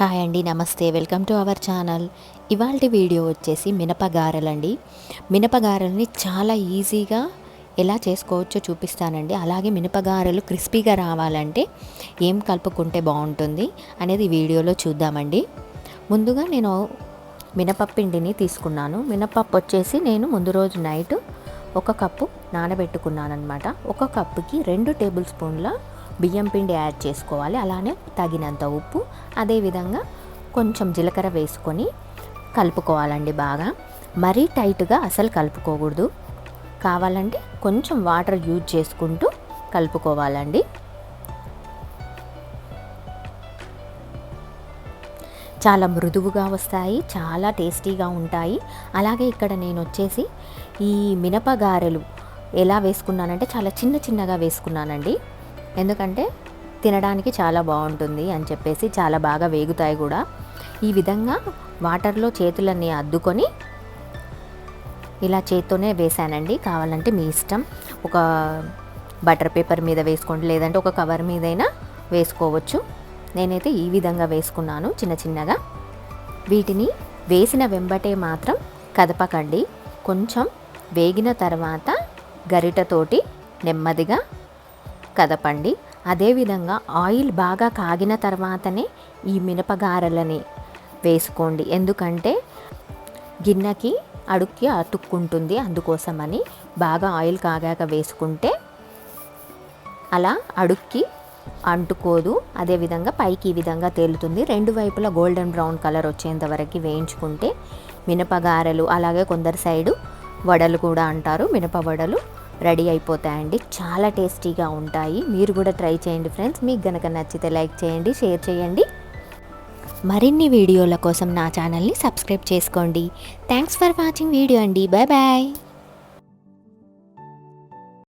Hi అండి నమస్తే. Welcome to our channel. ఇవాళ వీడియో వచ్చేసి మినపగారెలండి. మినపగారెలని చాలా ఈజీగా ఎలా చేసుకోవచ్చో చూపిస్తానండి. అలాగే మినపగారెలు క్రిస్పీగా రావాలంటే ఏం కలుపుకుంటే బాగుంటుంది అనేది వీడియోలో చూద్దామండి. ముందుగా నేను మినపప్పిండిని తీసుకున్నాను. మినపప్పు వచ్చేసి నేను ముందు రోజు నైట్ ఒక కప్పు నానబెట్టుకున్నాను అనమాట ఒక కప్పుకి రెండు టేబుల్ స్పూన్ల బియ్యం పిండి యాడ్ చేసుకోవాలి. అలానే తగినంత ఉప్పు అదేవిధంగా కొంచెం జీలకర్ర వేసుకొని కలుపుకోవాలండి బాగా. మరీ టైట్గా అసలు కలుపుకోకూడదు. కావాలంటే కొంచెం వాటర్ యూజ్ చేసుకుంటూ కలుపుకోవాలండి. చాలా మృదువుగా వస్తాయి చాలా టేస్టీగా ఉంటాయి. అలాగే ఇక్కడ నేను వచ్చేసి ఈ మినపగారెలు ఎలా వేసుకున్నానంటే చాలా చిన్న చిన్నగా వేసుకున్నానండి. ఎందుకంటే తినడానికి చాలా బాగుంటుంది అని చెప్పేసి చాలా బాగా వేగుతాయి కూడా. ఈ విధంగా వాటర్లో చేతులన్నీ అద్దుకొని ఇలా చేత్తోనే వేసానండి కావాలంటే మీ ఇష్టం. ఒక బటర్ పేపర్ మీద వేసుకోండి లేదంటే ఒక కవర్ మీదైనా వేసుకోవచ్చు. నేనైతే ఈ విధంగా వేసుకున్నాను చిన్న చిన్నగా. వీటిని వేసిన వెంబటే మాత్రం కదపకండి. కొంచెం వేగిన తర్వాత గరిటతోటి నెమ్మదిగా కదపండి. అదేవిధంగా ఆయిల్ బాగా కాగిన తర్వాతనే ఈ మినపగారెలని వేసుకోండి. ఎందుకంటే గిన్నెకి అడుక్కి అతుక్కుంటుంది అందుకోసమని బాగా ఆయిల్ కాగాక వేసుకుంటే అలా అడుక్కి అంటుకోదు. అదేవిధంగా పైకి ఈ విధంగా తేలుతుంది. రెండు వైపులా గోల్డెన్ బ్రౌన్ కలర్ వచ్చేంత వరకు వేయించుకుంటే మినపగారెలు అలాగే కొందరి సైడు వడలు కూడా అంటారు మినప వడలు. రెడీ అయిపోతాయండి. చాలా టేస్టీగా ఉంటాయి. మీరు కూడా ట్రై చేయండి ఫ్రెండ్స్. మీకు గనక నచ్చితే లైక్ చేయండి షేర్ చేయండి. మరిన్ని వీడియోల కోసం నా ఛానల్ని సబ్స్క్రైబ్ చేసుకోండి. థ్యాంక్స్ ఫర్ వాచింగ్ వీడియో అండి. Bye bye.